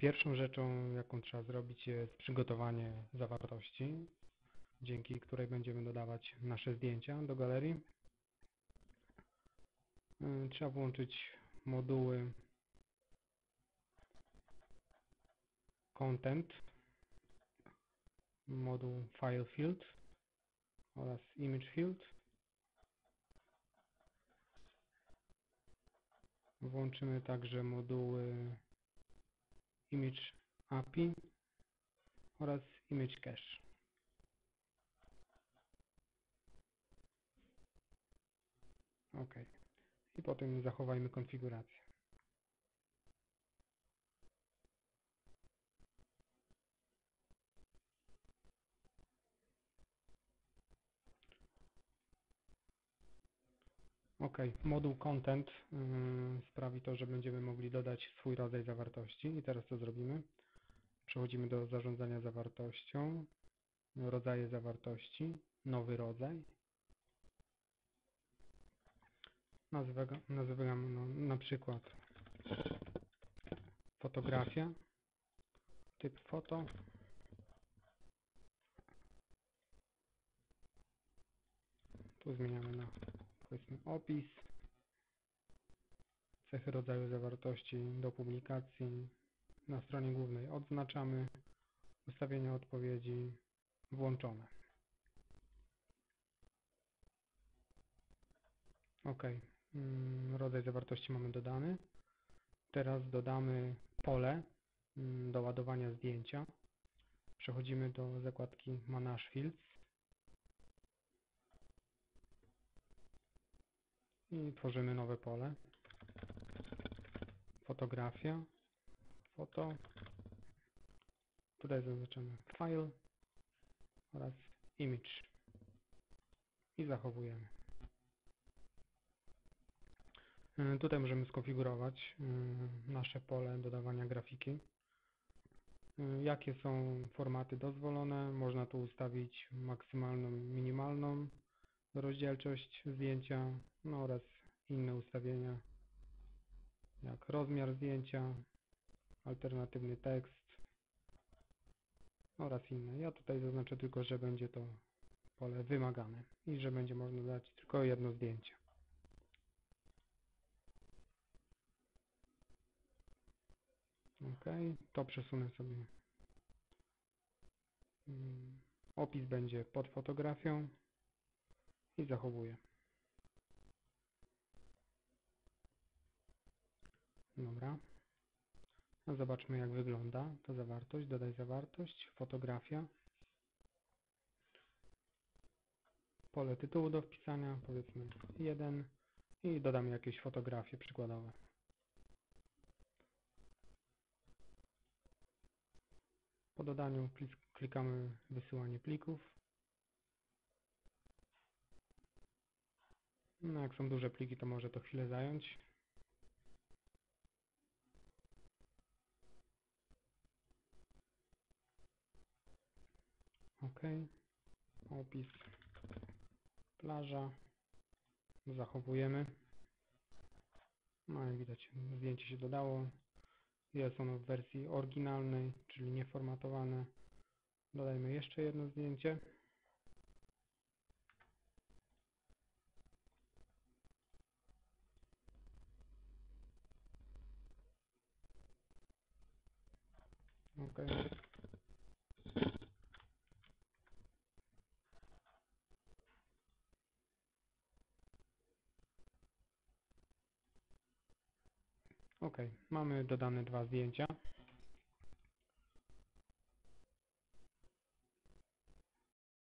Pierwszą rzeczą, jaką trzeba zrobić jest przygotowanie zawartości, dzięki której będziemy dodawać nasze zdjęcia do galerii. Y, Trzeba włączyć moduły Content, moduł File Field oraz Image Field. Włączymy także moduły Image API oraz Image Cache. OK. I potem zachowajmy konfigurację. OK, moduł content yy, sprawi to, że będziemy mogli dodać swój rodzaj zawartości i teraz co zrobimy? Przechodzimy do zarządzania zawartością, rodzaje zawartości, nowy rodzaj. Nazywam, nazywam no, na przykład fotografia, typ foto. Tu zmieniamy na powiedzmy opis, cechy rodzaju zawartości do publikacji. Na stronie głównej odznaczamy ustawienia odpowiedzi włączone. OK, mm, rodzaj zawartości mamy dodany. Teraz dodamy pole mm, do ładowania zdjęcia. Przechodzimy do zakładki Manage Fields. I tworzymy nowe pole. Fotografia. Foto. Tutaj zaznaczamy File oraz Image. I zachowujemy. Y, Tutaj możemy skonfigurować y, nasze pole dodawania grafiki. Y, Jakie są formaty dozwolone? Można tu ustawić maksymalną, minimalną rozdzielczość zdjęcia no oraz inne ustawienia jak rozmiar zdjęcia, alternatywny tekst oraz inne. Ja tutaj zaznaczę tylko, że będzie to pole wymagane i że będzie można dać tylko jedno zdjęcie. OK, to przesunę sobie. Mm, Opis będzie pod fotografią i zachowuję. Dobra. No zobaczmy jak wygląda ta zawartość. Dodaj zawartość, fotografia. Pole tytułu do wpisania, powiedzmy 1 i dodam jakieś fotografie przykładowe. Po dodaniu klik- klikamy wysyłanie plików. No jak są duże pliki, to może to chwilę zająć. OK. Opis. Plaża. Zachowujemy. No jak widać, zdjęcie się dodało. Jest ono w wersji oryginalnej, czyli nieformatowane. Dodajmy jeszcze jedno zdjęcie. OK. OK, mamy dodane dwa zdjęcia.